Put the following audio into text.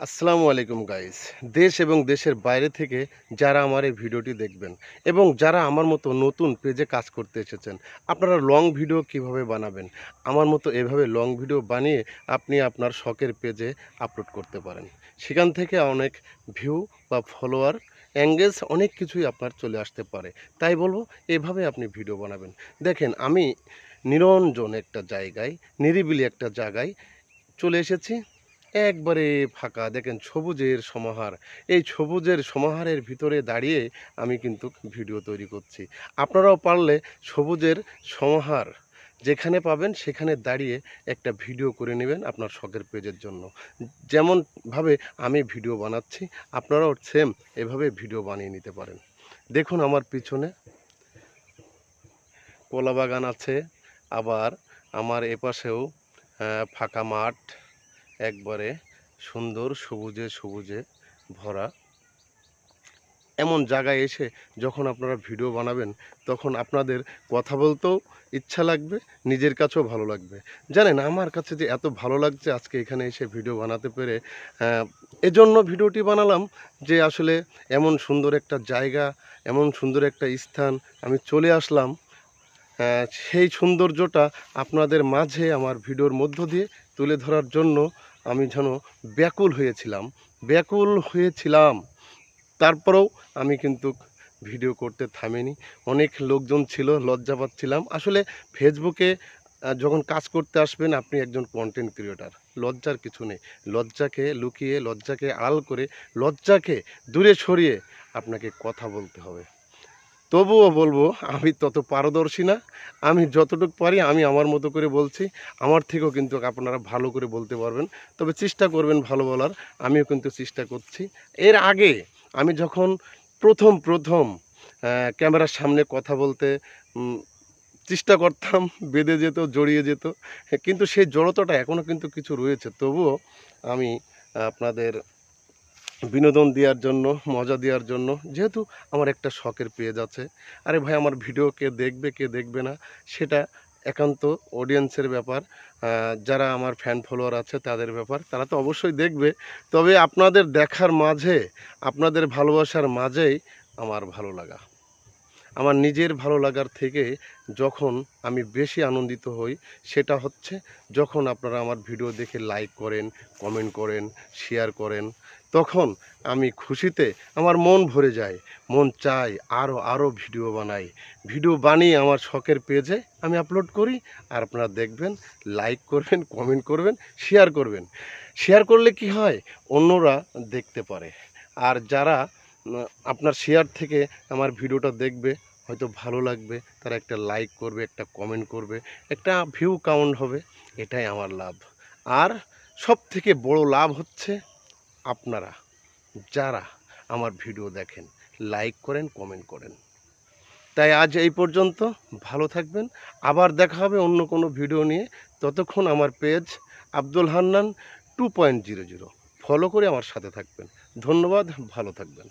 আসসালামু আলাইকুম গাইস দেশ এবং দেশের বাইরে থেকে যারা আমার এই ভিডিওটি দেখবেন এবং যারা আমার মতো নতুন পেজে কাজ করতে এসেছেন, আপনারা লং ভিডিও কীভাবে বানাবেন? আমার মতো এভাবে লং ভিডিও বানিয়ে আপনি আপনার শখের পেজে আপলোড করতে পারেন। সেখান থেকে অনেক ভিউ বা ফলোয়ার অ্যাঙ্গেজ অনেক কিছুই আপনার চলে আসতে পারে। তাই বলব, এভাবে আপনি ভিডিও বানাবেন। দেখেন, আমি নিরঞ্জন একটা জায়গায়, নিরিবিলি একটা জায়গায় চলে এসেছি। একবারে ফাঁকা। দেখেন, সবুজের সমাহার। এই সবুজের সমাহারের ভিতরে দাঁড়িয়ে আমি কিন্তু ভিডিও তৈরি করছি। আপনারাও পারলে সবুজের সমাহার যেখানে পাবেন, সেখানে দাঁড়িয়ে একটা ভিডিও করে নেবেন আপনার শখের পেজের জন্য। যেমনভাবে আমি ভিডিও বানাচ্ছি, আপনারাও সেম এভাবে ভিডিও বানিয়ে নিতে পারেন। দেখুন আমার পিছনে কলা বাগান আছে, আবার আমার এপাশেও ফাঁকা মাঠ। একবারে সুন্দর সবুজে সবুজে ভরা। এমন জায়গায় এসে যখন আপনারা ভিডিও বানাবেন, তখন আপনাদের কথা বলতেও ইচ্ছা লাগবে, নিজের কাছেও ভালো লাগবে। জানেন, আমার কাছে যে এত ভালো লাগছে আজকে এখানে এসে ভিডিও বানাতে পেরে এজন্য ভিডিওটি বানালাম যে আসলে এমন সুন্দর একটা জায়গা, এমন সুন্দর একটা স্থান আমি চলে আসলাম সেই সৌন্দর্যটা আপনাদের মাঝে আমার ভিডিওর মধ্য দিয়ে তুলে ধরার জন্য আমি যেন ব্যাকুল হয়েছিলাম ব্যাকুল হয়েছিলাম। তারপরেও আমি কিন্তু ভিডিও করতে থামিনি। অনেক লোকজন ছিল, লজ্জা পাচ্ছিলাম। আসলে ফেসবুকে যখন কাজ করতে আসবেন, আপনি একজন কন্টেন্ট ক্রিয়েটার লজ্জার কিছু নেই। লজ্জাকে লুকিয়ে, লজ্জাকে আড়াল করে, লজ্জাকে দূরে সরিয়ে আপনাকে কথা বলতে হবে। তবুও বলব, আমি তত পারদর্শী না। আমি যতটুকু পারি, আমি আমার মতো করে বলছি। আমার থেকেও কিন্তু আপনারা ভালো করে বলতে পারবেন। তবে চেষ্টা করবেন ভালো বলার। আমিও কিন্তু চেষ্টা করছি। এর আগে আমি যখন প্রথম প্রথম ক্যামেরার সামনে কথা বলতে চেষ্টা করতাম, বেঁধে যেত, জড়িয়ে যেত। কিন্তু সেই জড়তাটা এখনও কিন্তু কিছু রয়েছে। তবুও আমি আপনাদের বিনোদন দেওয়ার জন্য, মজা দেওয়ার জন্য, যেহেতু আমার একটা শখের পেজ আছে। আরে ভাই, আমার ভিডিও কে দেখবে কে দেখবে না, সেটা একান্ত অডিয়েন্সের ব্যাপার। যারা আমার ফ্যান ফলোয়ার আছে, তাদের ব্যাপার। তারা তো অবশ্যই দেখবে। তবে আপনাদের দেখার মাঝে, আপনাদের ভালোবাসার মাঝেই আমার ভালো লাগা। আমার নিজের ভালো লাগার থেকে যখন আমি বেশি আনন্দিত হই, সেটা হচ্ছে যখন আপনারা আমার ভিডিও দেখে লাইক করেন কমেন্ট করেন শেয়ার করেন, তখন আমি খুশিতে আমার মন ভরে যায়, মন চাই আরও আরও ভিডিও বানাই। ভিডিও বানিয়ে আমার শখের পেজে আমি আপলোড করি আর আপনারা দেখবেন লাইক করবেন কমেন্ট করবেন শেয়ার করবেন। শেয়ার করলে কি হয়? অন্যরা দেখতে পারে। আর যারা আপনার শেয়ার থেকে আমার ভিডিওটা দেখবে হয়তো ভালো লাগবে, তারা একটা লাইক করবে, একটা কমেন্ট করবে, একটা ভিউ কাউন্ট হবে, এটাই আমার লাভ। আর সব থেকে বড় লাভ হচ্ছে আপনারা, যারা আমার ভিডিও দেখেন লাইক করেন কমেন্ট করেন। তাই আজ এই পর্যন্ত, ভালো থাকবেন। আবার দেখা হবে অন্য কোনো ভিডিও নিয়ে। ততক্ষণ আমার page Abdul Hannan two point zero zero follow করে আমার সাথে থাকবেন। ধন্যবাদ, ভালো থাকবেন।